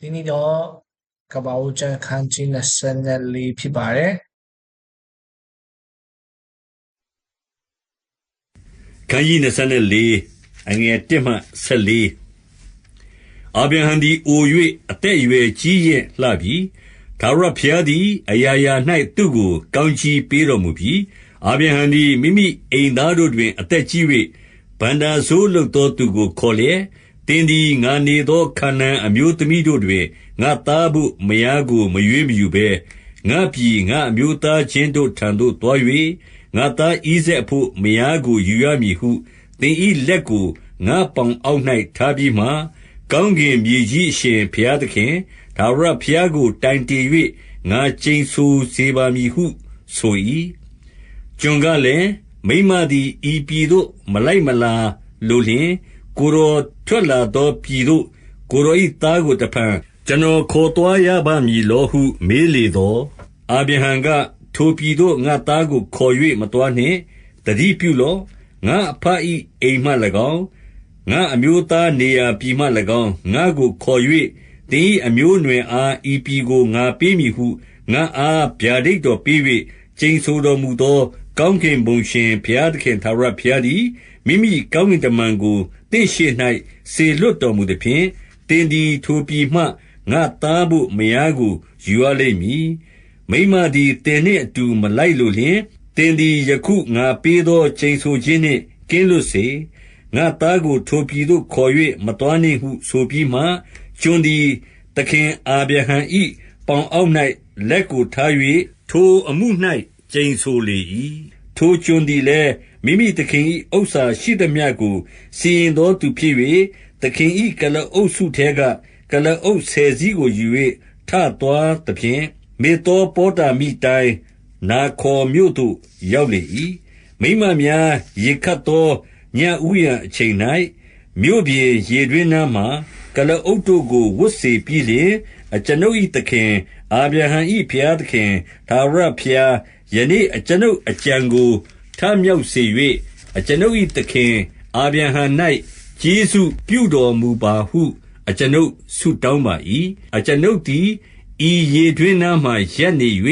ဒီနေ့တော့ကပ္ပဦးကျမ်းခန်းကြီး24ဖြစ်ပါတယ်ခန်းကြီး24အငယ်1မှ14အာဗြဟံသည်အို၍အသက်အရွယ်ကြီးရင်လှပြီဒါဝရဖျားသည်အရာရာ၌သူ့ကို ကောင်းချီးပေးတော်မူပြီအာဗြဟံသည်မိမိအိမ်သားတို့တွင် အသက်ကြီး၍ဗန္တာဆိုးလုပ်သောသူကိုခေါ်လျက် တင်းသည် ငါနေသောခန္ဓာအမျိုးသမီးတို့တွင် ငါသားဖို့ မယားကို မရွေးမယူဘဲ ငါပြည်ငါအမျိုးသားချင်းတို့ထံသို့တွား၍ငါသားဣဇက်အဖို့ မယားကို ယူရမည်ဟု သင်၏လက်ကို ငါပေါင်အောက်၌ထားပြီးမှ ကောင်းကင်မြေကြီးအရှင်ဘုရားသခင်ဒါဝရဘုရားကို တိုင်တည်၍ငါကျိန်ဆိုစေပါမည်ဟု ဆို၏ကျွန်ကလည်း မိမသည် ဤပြည်သို့ မလိုက်မလာလိုလျင် ကိုရောထွက်လာသောပြည်သို့ ကိုရော၏သားကို တဖန် ကျွန်တော်ခေါ်သွားရပါမည်လောဟု မေးလေသောအာဗြဟံက ထိုပြည်သို့ ငါသားကိုခေါ်၍မတော်နှင့်တတိပြုလော့ ငါအဖ၏အိမ်မှ၎င်း ငါအမျိုးသားနေရာပြည်မှ၎င်း ငါကိုခေါ်၍တင်း၏အမျိုးနွယ်အား ဤပြည်ကို ငါပေးမည်ဟု ငါအားဗျာဒိတ်တော်ပေး၍ကျိန်ဆိုတော်မူသော ကောင်းကင်ဘုံရှင် ဘုရားသခင်သာရဘုရားသည် မိမိကောင်းကင်တမန်ကိုတင့်ရှိ၌စေလွတ်တော်မူသည်ဖြင့်တင်းဒီထိုပြည်မှ ငါသားဖို့ မယားကို ယူရလိမ့်မည် မိမသည်တင်နှင့်အတူ မလိုက်လို့လျင်တင်သည် ယခုငါပေးသောချိန်ဆိုခြင်းနှင့် ကင်းလွတ်စေ ငါသားကို ထိုပြည်သို့ခေါ်၍မတော်နှင့်ဟု ဆိုပြီးမှ ကျွန်သည် သခင်အာဗြဟံ၏ပေါင်အောက်၌လက်ကိုထား၍ထိုအမှု၌ကျိန်ဆိုလေ၏ထိုကျွန်သည်လည်း မိမိသခင်၏ဥစ္စာရှိသမျှကို စီရင်သောသူဖြစ်၍သခင်၏ကလအုပ်စုထဲကကလအုပ်ဆယ်စည်းကိုယူ၍ထသွားသဖြင့် မေသောပေါတာမိတိုင်း နာခေါ်မြို့သို့ ရောက်လေ၏မိမများ ရေခတ်သောညဥ်ရန်အချိန်၌မြို့ပြင်ရေတွင်းနားမှကလအုပ်တို့ကို ဝတ်စေပြီးလျှင် အကျွန်ုပ်၏သခင် အာဗြဟံ၏ဘုရားသခင်သာရဘုရား ယနေ့ အကျွန်ုပ်အကြံကို ထမြောက်စေ၍အကျွန်ုပ်၏သခင် အာဗြဟံ၌ကျေးဇူးပြုတော်မူပါဟု အကျွန်ုပ်ဆုတောင်းပါ၏အကျွန်ုပ်သည် ဤရေတွင်းနားမှရပ်နေ၍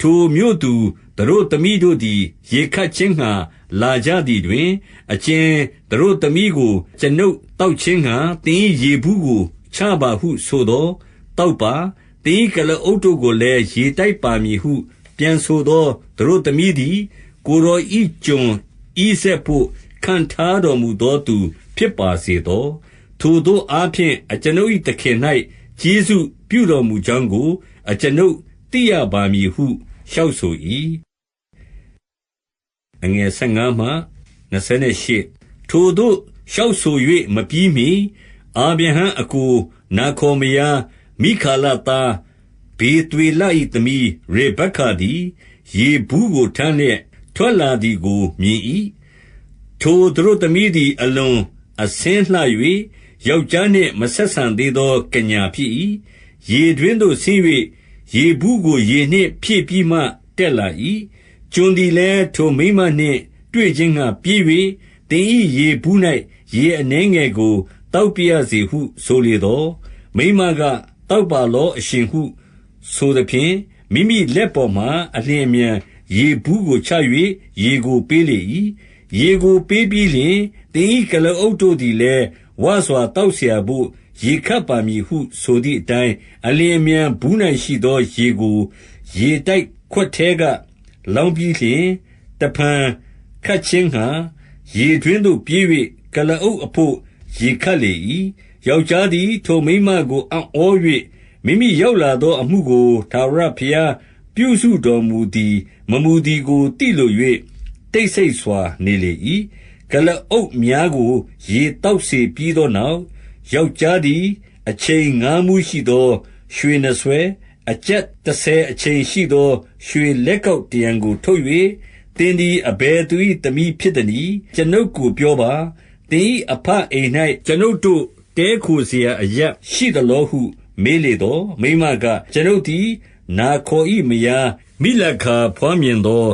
ထိုမြို့သူတို့သမီးတို့သည် ရေခတ်ခြင်းငှါ လာကြသည်တွင် အကျဉ်တို့သမီးကိုကျွန်ုပ်တောက်ခြင်းငှါတင်းရေဘူးကို ချပါဟုဆိုသောတောက်ပါတင်းကလအုပ်တို့ကိုလည်း ရေတိုက်ပါမည်ဟု ပြန်ဆိုသောတို့သမီးသည် ကိုရောဤကျွန်ဤဆက်ဖို့ခံထားတော်မူသောသူ ဖြစ်ပါစေသော ထိုတို့အားဖြင့် အကျွန်ုပ်၏သခင်၌ကျေးဇူးပြုတော်မူကြောင်းကို အကျွန်ုပ်သိရပါမည်ဟု လျှောက်ဆို၏အငယ်15မှ28ထိုတို့လျှောက်ဆို၍မပြီးမီအာဗြဟံအကို နာခေါ်မယား မိခါလသားဘေသွေလ၏သမီး ရေဗက္ကသည်ရေဘူးကို ထမ်းလျက် ထွက်လာသည်ကို မြင်၏ထိုသူတို့သမီးသည် အလွန်အဆင်းလှ၍ယောက်ျားနှင့် မဆက်ဆံသေးသော ကညာဖြစ်၏ရေတွင်သို့ဆင်း၍ရေဘူးကို ရေနှင့်ဖြည့်ပြီးမှ တက်လာ၏ကျွန်သည်လည်း ထိုမိမနှင့် တွေ့ခြင်းငှါ ပြေး၍တင်၏ရေဘူး၌ရေအနှဲငယ်ကိုတောက်ပြရစေဟု ဆိုလေသော် မိမကတောက်ပါလောအရှင်ဟု ဆိုသဖြင့် မိမိလက်ပေါ်မှအလျင်အမြန် ရေဘူးကိုချ၍ရေကိုပေးလေ၏။ရေကိုပေးပြီးလျှင်၊သင်၏ကုလားအုပ်တို့သည်လည်း ဝစွာသောက်စရာဘို့ ရေခပ်ပါမည်ဟု ဆိုသည်အတိုင်း၊အလျင်အမြန်ဘူး၌ရှိသောရေကို ရေတိုက်ခွက်ထဲက လောင်းပြီးလျှင်၊တဖန်ခပ်ခြင်းငှါ ရေတွင်းသို့ပြေး၍ကုလားအုပ်အဘို့ ရေခပ်လေ၏။ယောက်ျားသည် ထိုမိန်းမကို အံ့ဩ၍မိမိရောက်လာသောအမှုကို ထာဝရဘုရား ပြုစုတော်မူသည် မမူသည်ကို သိလို၍တိတ်ဆိတ်စွာ နေလေ၏။ကုလားအုပ်များကို ရေသောက်စေပြီးသောနောက်၊ယောက်ျားသည် အချိန်ငါးမူးရှိသော ရွှေနှစ်ဆွဲ၊အကျပ်တဆယ်အချိန်ရှိသော ရွှေလက်ကောက်တရံကို ထုတ်၍၊သင်သည် အဘယ်သူ၏သမီးဖြစ်သနည်း။ကျွန်ုပ်ကို ပြောပါ။သင်၏အဘအိမ်၌ကျွန်ုပ်တို့ တည်းခိုစရာအရပ်ရှိသလောဟု မေးလေသော်၊မိန်းမက၊ကျွန်ုပ်သည် နာခေါ်၏မယားမိလခါဘွားမြင်သော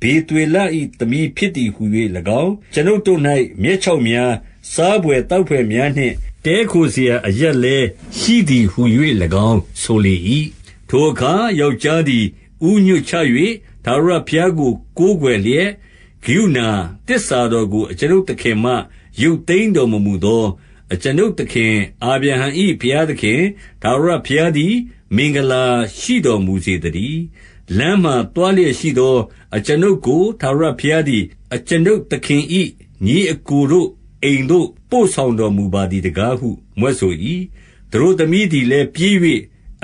ဗေသွေလ၏သမီးဖြစ်သည်ဟူ၍၎င်း၊ကျွန်ုပ်တို့၌မြက်ခြောက်များ၊စားဘွယ်သောက်ဘွယ်များနှင့် တည်းခိုစရာအရပ်လည်းရှိသည်ဟူ၍၎င်း ဆိုလေ၏။ထိုအခါ ယောက်ျားသည် ဦးညွတ်ချ၍ထာဝရဘုရားကို ကိုးကွယ်လျက်၊ကရုဏာသစ္စာတော်ကို အကျွန်ုပ်သခင်မှ ရုပ်သိမ်းတော်မမူသော အကျွန်ုပ်သခင် အာဗြဟံ၏ဘုရားသခင် ထာဝရဘုရားသည် မင်္ဂလာရှိတော်မူစေတည်း လမ်းမှတွားလျက်ရှိသော အကျွန်ုပ်ကိုသာရဘုရားသည် အကျွန်ုပ်သခင်၏ညီအကိုတို့အိမ်သို့ ပို့ဆောင်တော်မူပါသည်တကားဟု မြွက်ဆို၏သူတို့သမီးသည်လည်း ပြေး၍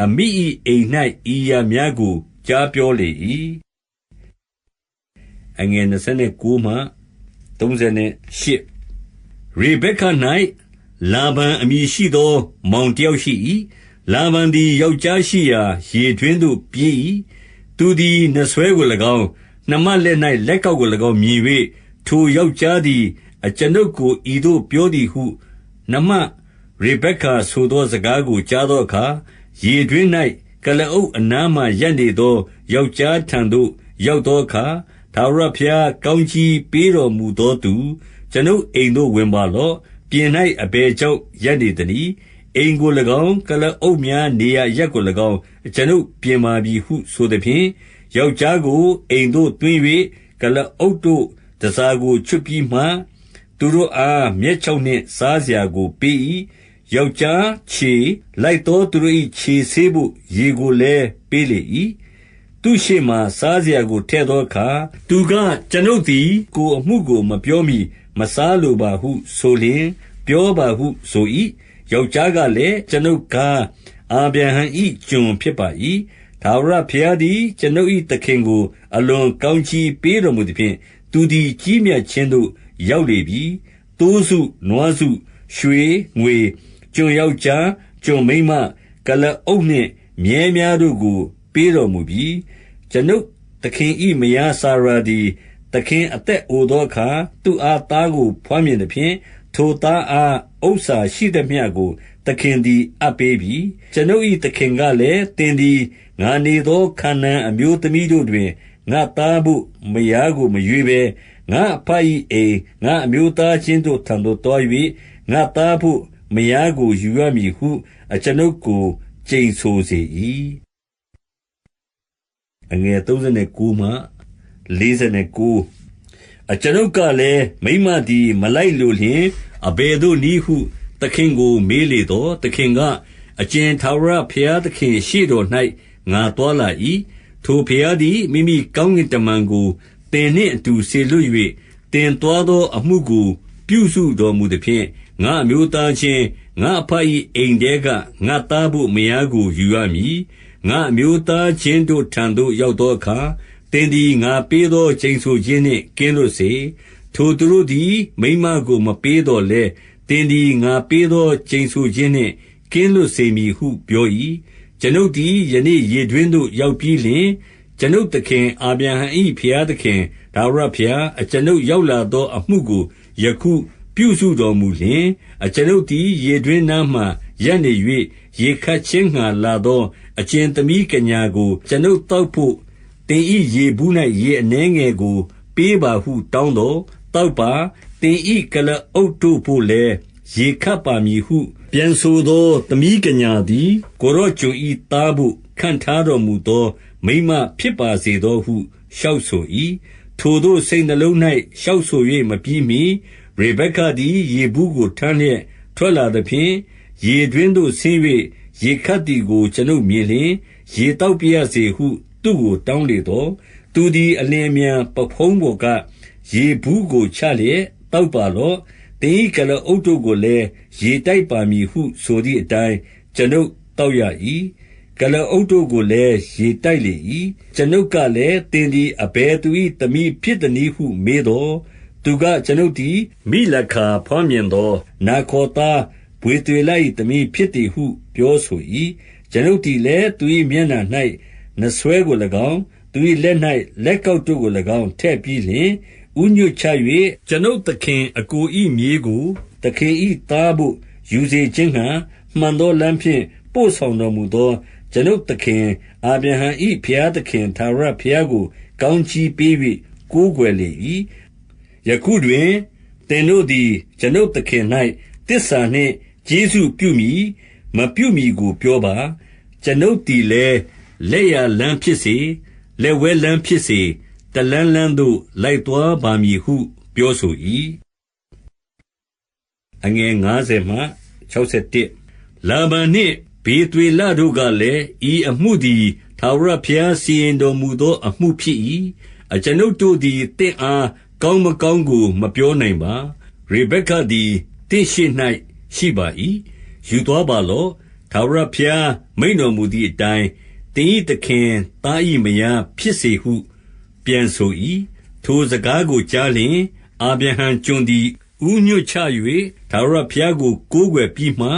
အမိ၏အိမ်၌ဤရာများကို ကြားပြောလေ၏အငယ်29မှ38ရေဘက်ခ၌လာဗန်အမည်ရှိသော မောင်တယောက်ရှိ၏ လာဗန်သည် ယောက်ျားရှိရာ ရေတွင်းသို့ ပြေး၏သူသည် နှဆွဲကို၎င်း နှမလက်၌လက်ကောက်ကို၎င်း မြင်၍ထိုယောက်ျားသည် အကျွန်ုပ်ကို ဤသို့ပြောသည်ဟု နှမရေဗက္ကဆိုသောစကားကို ကြားသောအခါ ရေတွင်း၌ကုလားအုပ်အနားမှာ ရပ်နေသော ယောက်ျားထံသို့ ရောက်သောအခါ၊ထာဝရဘုရား ကောင်းကြီးပေးတော်မူသောသူ၊ကျွန်ုပ်အိမ်သို့ ဝင်ပါလော့။ပြင်၌အဘယ်ကြောင့် ရပ်နေသနည်း။ အိမ်ကို၎င်း၊ကုလားအုပ်များနေရာအရပ်ကို၎င်း အကျွန်ုပ်ပြင်ပါပြီဟုဆိုသဖြင့်၊ယောက်ျားကိုအိမ်သို့သွင်း၍ကုလားအုပ်တို့ တန်ဆာကိုချွတ်ပြီးမှ သူတို့အား မြက်ခြောက်နှင့် စားစရာကိုပေး၏။ယောက်ျားခြေ၊လိုက်သောသူတို့၏ခြေဆေးဘို့ ရေကိုလည်းပေးလေ၏။သူ့ရှေ့မှာ စားစရာကိုထည့်သောအခါ၊သူက၊ကျွန်ုပ်သည် ကိုယ်အမှုကို မပြောမှီ မစားလိုပါဟုဆိုလျှင်၊ပြောပါဟုဆို၏။ ယောက်ျားကလည်း၊ကျွန်ုပ်ကား အာဗြဟံ၏ကျွန်ဖြစ်ပါ၏။ထာဝရဘုရားသည် ကျွန်ုပ်၏သခင်ကို အလွန်ကောင်းကြီးပေးတော်မူသဖြင့်၊သူသည် ကြီးမြတ်ခြင်းသို့ ရောက်လေပြီ။သိုးစု၊နွားစု၊ရွှေ၊ငွေ၊ကျွန်ယောက်ျား၊ကျွန်မိန်းမ၊ကုလားအုပ်နှင့် မြည်းများတို့ကို ပေးတော်မူပြီ။ကျွန်ုပ်သခင်၏မယားစာရာသည် သခင်အသက်အိုသောအခါ၊သူ့အားသားကို ဘွားမြင်သဖြင့်၊ ထိုသားအား ဥစ္စာရှိသမျှကို သခင်သည် အပ်ပေးပြီ။ကျွန်ုပ်၏သခင်ကလည်း၊သင်သည် ငါနေသော ခါနာန်အမျိုးသမီးတို့တွင် ငါ့သားဘို့ မယားကို မရွေးဘဲ ငါ့အဘ၏အိမ်၊ငါ့အမျိုးသားချင်းတို့ထံသို့ သွား၍ငါ့သားဘို့ မယားကို ယူရမည်ဟု အကျွန်ုပ်ကို ကျိန်ဆိုစေ၏။ အကျွန်ုပ်ကလည်း၊မိန်းမသည် မလိုက်လိုလျှင် အဘယ်သို့နည်းဟု သခင်ကို မေးလေသော်၊သခင်က၊အကြင်ထာဝရဘုရားသခင့်ရှေ့တော်၌ငါသွားလာ၏။ထိုဘုရားသည် မိမိကောင်းကင်တမန်ကို သင်နှင့်အတူ စေလွှတ်၍သင်သွားသောအမှုကို ပြုစုတော်မူသဖြင့်၊ငါ့အမျိုးသားချင်း၊ငါ့အဘ၏အိမ်ထဲက ငါ့သားဘို့ မယားကို ယူရမည်။ငါ့အမျိုးသားချင်းတို့ထံသို့ ရောက်သောအခါ သင်သည် ငါပေးသော ကျိန်ဆိုခြင်းနှင့် ကင်းလွတ်စေ။ထိုသူတို့သည် မိန်းမကို မပေးသော်လည်း၊သင်သည် ငါပေးသော ကျိန်ဆိုခြင်းနှင့် ကင်းလွတ်စေမည်ဟု ပြော၏။ကျွန်ုပ်သည် ယနေ့ရေတွင်းသို့ ရောက်ပြီးလျှင်၊ကျွန်ုပ်သခင် အာဗြဟံ၏ဘုရားသခင် ထာဝရဘုရား၊အကျွန်ုပ်ရောက်လာသော အမှုကို ယခုပြုစုတော်မူလျှင်၊အကျွန်ုပ်သည် ရေတွင်းနားမှာ ရပ်နေ၍ရေခပ်ခြင်းငှါလာသော အကြင်သမီးကညာကို ကျွန်ုပ်သောက်ဘို့ သင်၏ရေဘူး၌ရေအနည်းငယ်ကို ပေးပါဟု တောင်းသော်၊သောက်ပါ။သင်၏ကုလားအုပ်တို့ဘို့လည်း ရေခပ်ပါမည်ဟု ပြန်ဆိုသော သမီးကညာသည် ကိုယ်တော်ကျွန်၏သားဘို့ ခန့်ထားတော်မူသော မိန်းမဖြစ်ပါစေသောဟု လျှောက်ဆို၏။ထိုသို့ စိတ်နှလုံး၌လျှောက်ဆို၍မပြီးမှီ၊ရေဗက္ကသည် ရေဘူးကို ထမ်းလျက်ထွက်လာသဖြင့်၊ရေတွင်းသို့ဆင်း၍ရေခပ်သည်ကို ကျွန်ုပ်မြင်လျှင်၊ရေသောက်ပါရစေဟု သူ့ကို တောင်းလေသော်၊သူသည် အလျင်အမြန် ပခုံးပေါ်က ရေဘူးကို ချလျက်၊သောက်ပါလော့။သင်၏ကုလားအုပ်တို့ကိုလည်း ရေတိုက်ပါမည်ဟု ဆိုသည်အတိုင်း ကျွန်ုပ်သောက်ရ၏။ကုလားအုပ်တို့ကိုလည်း ရေတိုက်လေ၏။ကျွန်ုပ်ကလည်း၊သင်သည် အဘယ်သူ၏သမီးဖြစ်သနည်းဟု မေးသော်၊သူက၊ကျွန်ုပ်သည် မိလခါဘွားမြင်သော နာခေါ်သား ဗွေသွေလ၏သမီးဖြစ်သည်ဟု ပြောဆို၏။ကျွန်ုပ်သည်လည်း သူ၏မျက်နှာ၌ နဆွဲကို၎င်း၊သူ၏လက်၌လက်ကောက်တို့ကို၎င်း ထည့်ပြီးလျှင်၊ဦးညွှတ်ချ၍ကျွန်ုပ်သခင်အစ်ကို၏မြေးကို သခင်၏သားဘို့ ယူစေခြင်းငှါ မှန်သောလမ်းဖြင့် ပို့ဆောင်တော်မူသော ကျွန်ုပ်သခင် အာဗြဟံ၏ဘုရားသခင် ထာဝရဘုရားကို ကောင်းကြီးပေး၍ကိုးကွယ်လေ၏။ယခုတွင် သင်တို့သည် ကျွန်ုပ်သခင်၌သစ္စာနှင့်ကျေးဇူးပြုမည် မပြုမည်ကို ပြောပါ ကျွန်ုပ်သည်လည်း လက်ရလမ်းဖြစ်စေလက်ဝဲလမ်းဖြစ်စေ တလန်းလန်းသို့ လိုက်သွားပါမည်ဟု ပြောဆို၏အငယ်90မှ61လာဗန်နှင့်ဘေသွေလတို့ကလည်း ဤအမှုသည်သာဝရဘုရားစီရင်တော်မူသော အမှုဖြစ်၏အကျွန်ုပ်တို့သည်တင့်အား ကောင်းမကောင်းကို မပြောနိုင်ပါ ရေဘက္ကသည်တင့်ရှိ၌ရှိပါ၏ယူသွားပါလော့သာဝရဘုရား မိန်တော်မူသည့်အတိုင်း တင်းဤသခင်သားဤမယားဖြစ်စေဟု ပြန်ဆို၏ထိုစကားကိုကြားလျင် အာဗြဟံကျွန်သည်ဥညွတ်ချ၍သာဝရဘုရားကို ကိုးကွယ်ပြီးမှ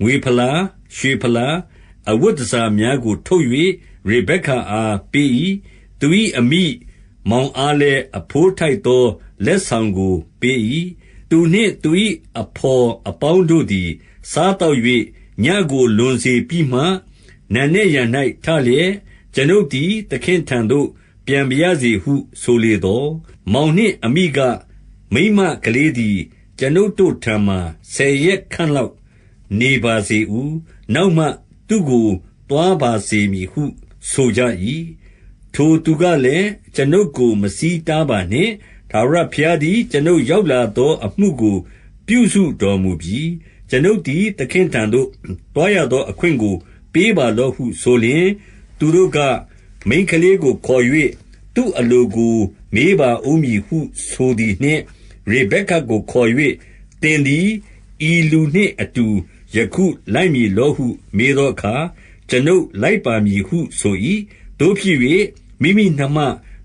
ငွေဖလား ရွှေဖလား အဝတ်တစားများကို ထုတ်၍ရေဘက္ခအားပေး၏သူ၏အမိမောင်အားလည်းအဖိုးထိုက်သော လက်ဆောင်ကို ပေး၏သူနှင့်သူ၏အဖော်အပေါင်းတို့သည် စားတော့၍ညကိုလွန်စေပြီးမှ နံနက်ရံ၌ထလျက် ကျွန်ုပ်သည် သခင်ထံသို့ ပြန်ပါရစေဟု ဆိုလေသော် မောင်နှင့်အမိက မိန်းမကလေးသည် ကျွန်ုပ်တို့ထံမှာ ဆယ်ရက်ခန့်လောက် နေပါစေဦး နောက်မှ သူ့ကိုသွားပါစေမည်ဟု ဆိုကြ၏ထိုသူကလည်း ကျွန်ုပ်ကို မဆီးတားပါနှင့်သာရဘုရားသည် ကျွန်ုပ်ရောက်လာသောအမှုကို ပြုစုတော်မူပြီးကျွန်ုပ်သည် သခင်ထံသို့ သွားရသောအခွင့်ကို ပေးပါလော့ဟုဆိုလျင် သူတို့က မိန်းကလေးကိုခေါ်၍သူ့အလိုကို မေးပါဦးမည်ဟုဆိုသည်နှင့် ရေဗက္ကကိုခေါ်၍သင်သည် ဤလူနှင့်အတူ ယခုလိုက်မည်လောဟု မေးသောအခါ ကျွန်ုပ်လိုက်ပါမည်ဟုဆို၏တို့ဖြစ်၍မိမိနှမ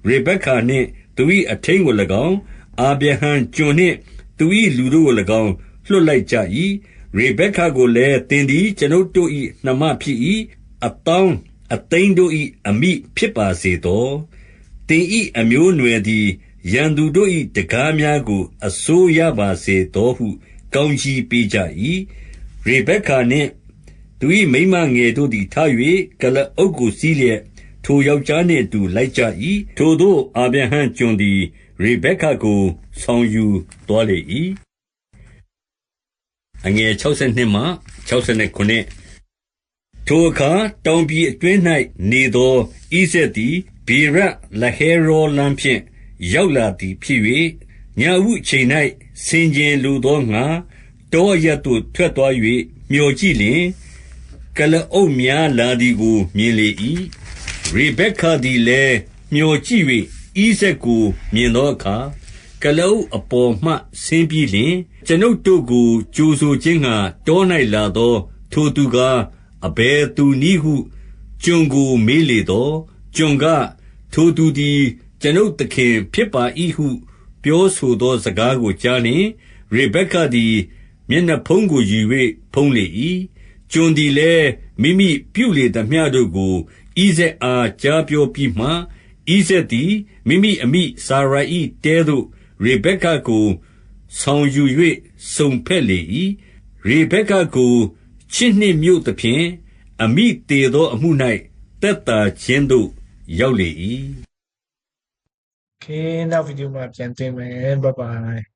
ရေဗက္ကနှင့် သူ၏အထိန်ကို၎င်း အာဗြဟံကျွန်နှင့် သူ၏လူတို့ကို၎င်း လွှတ်လိုက်ကြ၏ ရေဗက္ကကိုလည်း သင်သည် ကျွန်ုပ်တို့၏နှမဖြစ်၏အတောင်းအသိန်းတို့၏အမိဖြစ်ပါစေသော သင်၏အမျိုးအနွယ်သည် ရန်သူတို့၏တကားများကို အစိုးရပါစေသောဟု ကောင်းကြီးပေးကြ၏ရေဗက္ကနှင့် သူ၏မိန်းမငယ်တို့သည် ထ၍ကလအုပ်ကိုစီးလျက် ထိုယောက်ျားနှင့်အတူ လိုက်ကြ၏ထိုသို့ အာဗြဟံကျွန်သည် ရေဗက္ကကို ဆောင်ယူသွားလေ၏ အငယ်62မှ69ထိုအခါတောင်ပြည်အတွင်း၌နေသောဣဇက်သည်ဗေရလဟေရောလမ်းဖြင့်ရောက်လာသည်ဖြစ်၍ညဦးအချိန်၌ဆင်ခြင်လိုသောငှါတောအရပ်သို့ထွက်သွား၍မြော်ကြည့်လျှင်၊ကုလားအုပ်များလာသည်ကိုမြင်လေ၏။ရေဗက္ကသည်လည်းမြော်ကြည့်၍ဣဇာက်ကိုမြင်သောအခါ၊ကုလားအုပ်အပေါ်မှဆင်းပြီးလျှင်၊ ကျွန်ုပ်တို့ကို ကြိုဆိုခြင်းငှါ တော၌လာသော ထိုသူကား အဘယ်သူနည်းဟု ကျွန်ကိုမေးလေသော်၊ကျွန်က၊ထိုသူသည် ကျွန်ုပ်သခင်ဖြစ်ပါ၏ဟု ပြောဆိုသော စကားကိုကြားလျှင်၊ရေဗက္ကသည် မျက်နှာဖုံးကိုယူ၍ဖုံးလေ၏။ကျွန်သည်လည်း မိမိပြုလေသမျှတို့ကို ဣဇာက်အား ကြားပြောပြီးမှ၊ဣဇာက်သည် မိမိအမိစာရာ၏တဲသို့ ရေဗက္ကကို ဆောင်ယူ၍ စုံဘက်လေ၏။ရေဗက္ကကို ချစ်နှစ်မြုပ်သဖြင့်၊ အမိသေသောအမှု၌ သက်သာခြင်းသို့ ရောက်လေ၏။ โอเคနောက်ဗီဒီယိုမှာပြန်တွေ့မယ်ဘိုင်ဘိုင်